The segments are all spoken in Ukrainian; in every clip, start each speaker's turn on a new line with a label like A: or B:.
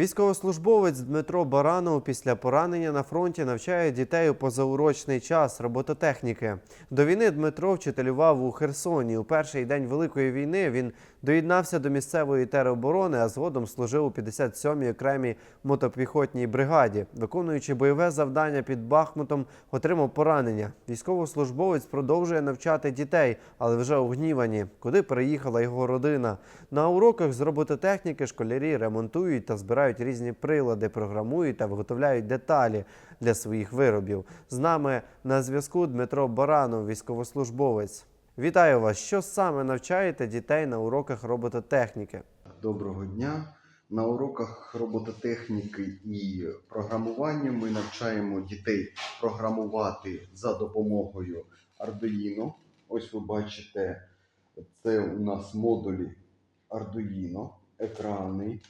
A: Військовослужбовець Дмитро Баранов після поранення на фронті навчає дітей у позаурочний час робототехніки. До війни Дмитро вчителював у Херсоні. У перший день Великої війни він доєднався до місцевої тероборони, а згодом служив у 57-й окремій мотопіхотній бригаді. Виконуючи бойове завдання під Бахмутом, отримав поранення. Військовослужбовець продовжує навчати дітей, але вже у Гнівані, куди переїхала його родина. На уроках з робототехніки школярі ремонтують та збирають різні прилади, програмують та виготовляють деталі для своїх виробів. З нами на зв'язку Дмитро Баранов, військовослужбовець. Вітаю вас! Що саме навчаєте дітей на уроках робототехніки?
B: Доброго дня. На уроках робототехніки і програмування ми навчаємо дітей програмувати за допомогою Arduino. Ось ви бачите, це у нас модулі Arduino, екрани,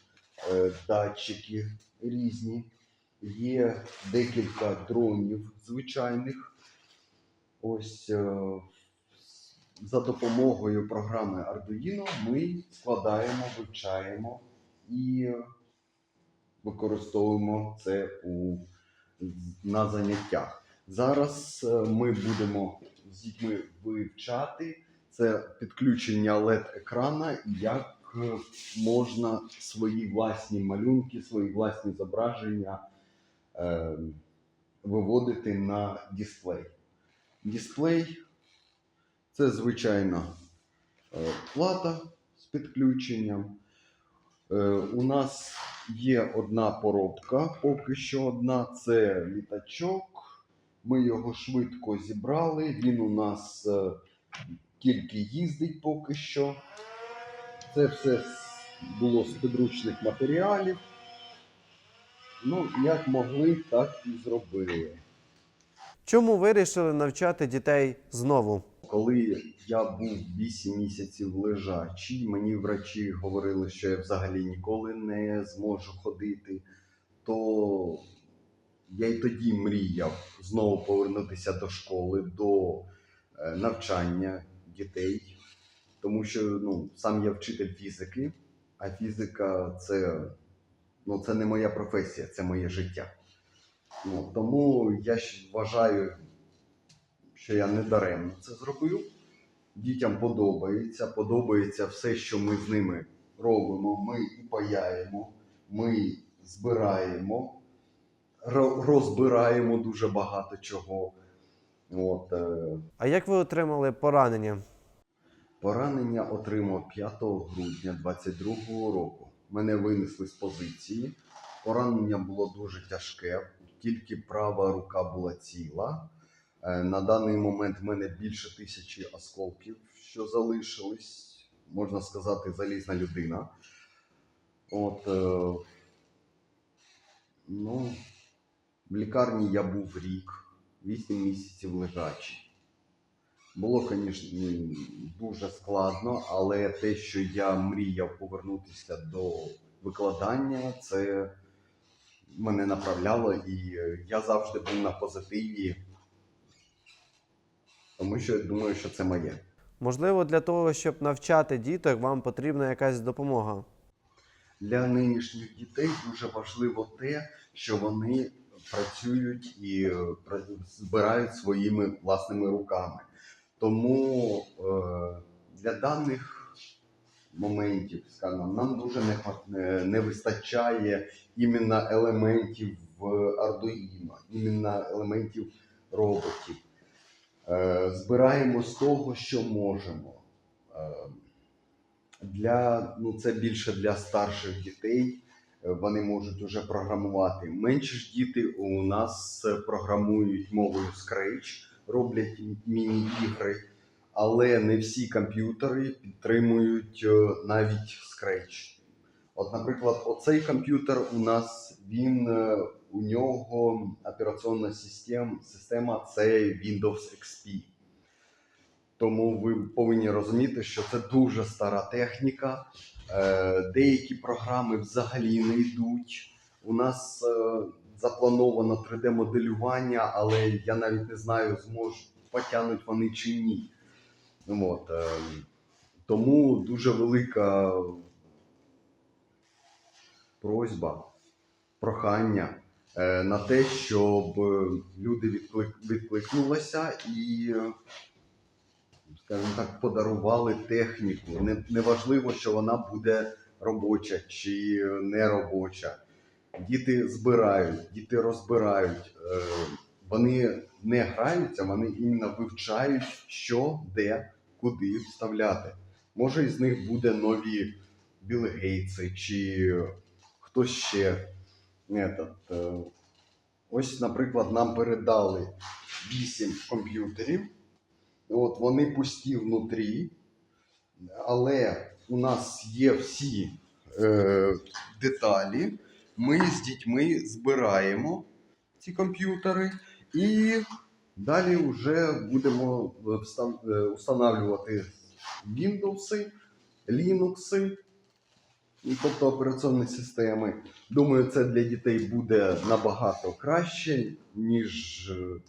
B: е, датчики різні. Є декілька дронів звичайних. Ось е, за допомогою програми Arduino ми складаємо, вивчаємо і використовуємо це у, на заняттях. Зараз е, ми будемо з дітьми вивчати це підключення LED-екрана і як е, можна свої власні малюнки, свої власні зображення е, виводити на дисплей. Дисплей це звичайна е, плата з підключенням. Е, У нас є одна поробка, поки що одна це літачок. Ми його швидко зібрали. Він у нас е, тільки їздить поки що. Це все було з підручних матеріалів. Ну, як могли, так і зробили.
A: Чому вирішили навчати дітей знову?
B: Коли я був 8 місяців лежачий, мені врачі говорили, що я взагалі ніколи не зможу ходити, то я й тоді мріяв знову повернутися до школи, до е, навчання дітей. Тому що ну, сам я вчитель фізики, а фізика це, ну, це не моя професія, це моє життя. Ну, тому я вважаю, що я не даремно це зробив. Дітям подобається, подобається все, що ми з ними робимо. Ми і паяємо, ми збираємо, розбираємо дуже багато чого. От, е,
A: А як ви отримали поранення?
B: Поранення отримав 5 грудня 22 року. Мене винесли з позиції. Поранення було дуже тяжке, тільки права рука була ціла. Е, На даний момент в мене більше тисячі осколків, що залишились. Можна сказати, залізна людина. От, е, ну, в лікарні я був рік, 8 місяців лежачий. Було, звісно, дуже складно, але те, що я мріяв повернутися до викладання, це мене направляло, і е, я завжди був на позитиві, тому що я думаю, що це моє.
A: Можливо, для того, щоб навчати діток, вам потрібна якась допомога.
B: Для нинішніх дітей дуже важливо те, що вони працюють і е, збирають своїми власними руками. Тому е, для даних моментів, скажімо, нам дуже не, вистачає іменно елементів Arduino, іменно елементів роботів. Е, збираємо з того, що можемо. Е, для, ну, це більше для старших дітей. Е, Вони можуть уже програмувати. Менші ж діти у нас е, програмують мовою Scratch, роблять міні-ігри, але не всі комп'ютери підтримують е, навіть Scratch. От, наприклад, оцей комп'ютер у нас він е, у нього операційна система, система це Windows XP. Тому ви повинні розуміти, що це дуже стара техніка. Е, Деякі програми взагалі не йдуть. У нас е, заплановано 3D-моделювання, але я навіть не знаю, зможуть потягнуть вони чи ні. От, е, тому дуже велика просьба прохання е, на те, щоб е, люди відклик, відкликнулися і, скажімо так, подарували техніку. Не, неважливо, що вона буде робоча чи не робоча. Діти збирають, діти розбирають. Е, Вони не граються, вони іменно вивчають, що, де, куди вставляти. Може, із них буде нові Білгейтси чи хтось ще. Этот, е, ось, наприклад, нам передали 8 комп'ютерів. От вони пусті внутрі, але у нас є всі е, деталі. Ми з дітьми збираємо ці комп'ютери і далі вже будемо е, встан- встановлювати Windows, Linux, тобто операційні системи. Думаю, це для дітей буде набагато краще, ніж е,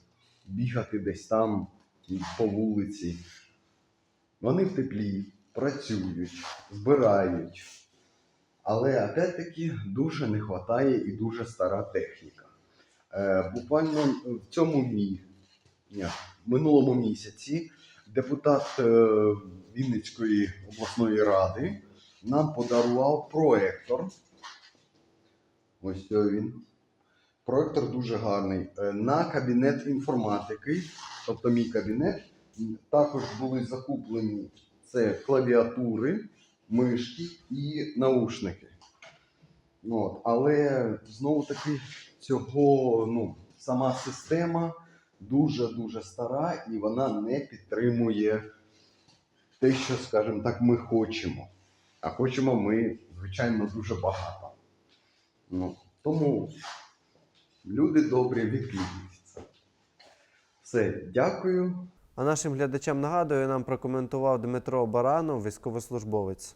B: бігати десь там по вулиці. Вони в теплі, працюють, збирають. Але опять-таки дуже не вистачає і дуже стара техніка. Е, буквально в цьому мі... Ні, минулому місяці депутат е, Вінницької обласної ради нам подарував проектор. Ось він. Проектор дуже гарний. Е, На кабінет інформатики, тобто мій кабінет, також були закуплені це клавіатури, мишки і наушники. От. Але знову таки цього ну, сама система дуже-дуже стара і вона не підтримує те, що, скажімо так, ми хочемо. А хочемо ми, звичайно, дуже багато. Ну, тому люди добрі відкликніться. Все, дякую.
A: А нашим глядачам нагадую, нам прокоментував Дмитро Баранов, військовослужбовець.